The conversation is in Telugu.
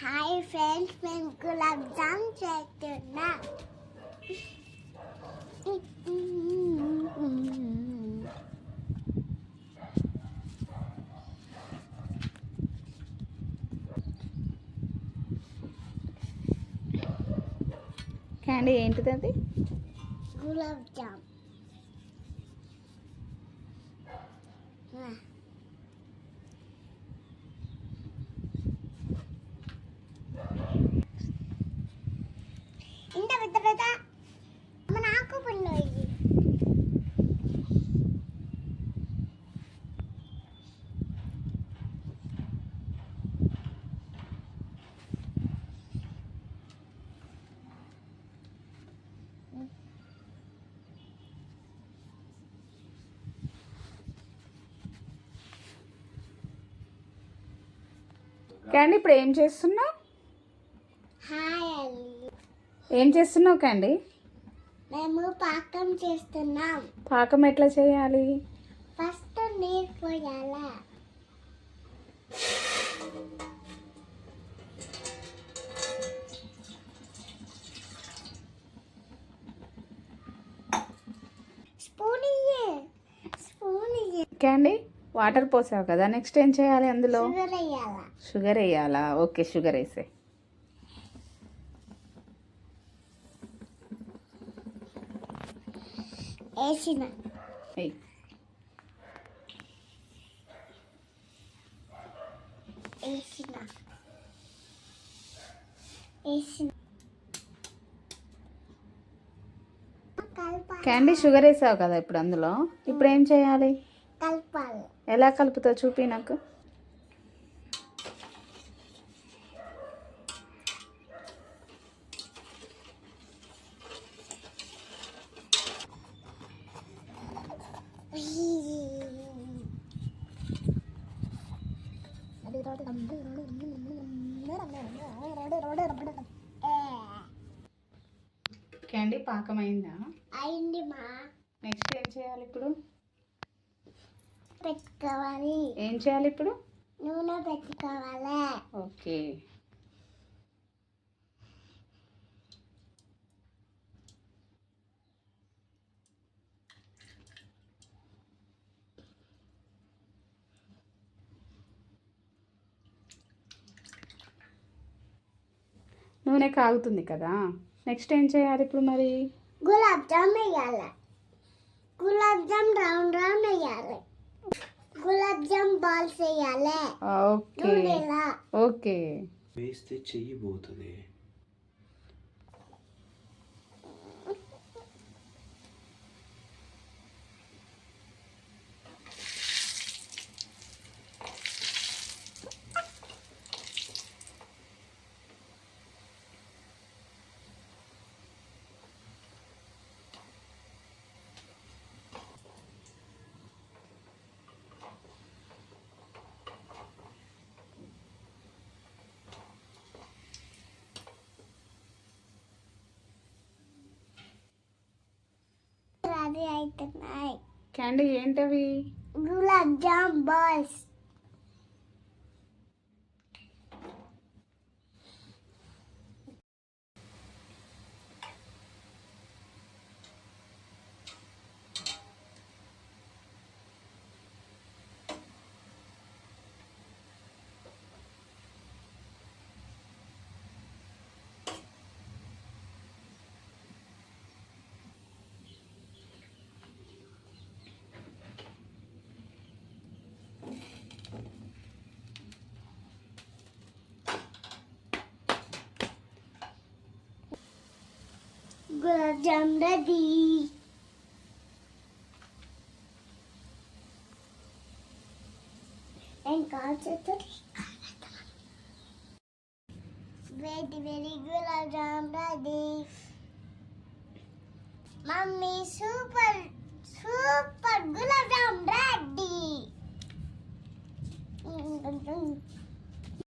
హాయ్ ఫ్రెండ్స్ మేము గులాబ్ జామ్ చేస్తున్నా. క్యాండీ ఏంటిది గులాబ్ జామ్. పండు ఇది. క్యాండీ ఇప్పుడు ఏం చేస్తున్నావు? హాయ్ ఏం చేస్తున్నావు క్యాండీ మేము పాకం చేస్తున్నాం. పాకం ఎట్లా చేయాలి? ఫస్ట్ నీరు పోయాలా? స్పూన్ ఇయ్యే. స్పూన్ ఇయ్యే. క్యాండీ వాటర్ పోసావు కదా. నెక్స్ట్ ఏం చేయాలి అందులో? షుగర్ వేయాలా? షుగర్ వేయాలా? ఓకే షుగర్ వేసే. వేసిన. వేసిన. క్యాండీ షుగర్ వేసావు కదా ఇప్పుడు అందులో? ఇప్పుడు ఏం చేయాలి? కలపాలి. ఎలా కలుపుతావు? చూపి నాకు. క్యాండీ పాకం అయిందా అయింది మా. నెక్స్ట్ ఏం చేయాలి ఇప్పుడు? పెట్టుకోవాలి. ఏం చేయాలి ఇప్పుడు? నూనె పెట్టుకోవాలి. ఓకే. నూనె కాగుతుంది కదా. నెక్స్ట్ ఏం చేయాలి ఇప్పుడు మరి? గులాబ్ జామ్ వేయాలి. గులాబ్ జామ్ రౌండ్ రౌండ్ వేయాలి. గులాబ్ జామ్ బాల్స్ వేయాలి. ఓకే. ఓకే. వేస్తే చెయ్యి పోతుంది. అవుతున్నాయి క్యాండీ ఏంటవి? గులాబ్ జామ్ బాల్స్. గులాబ్ జామ్ రెడీ ఏం కాల్చుతుంది వేడి వేడి gulab jam ready mummy super super gulab jam ready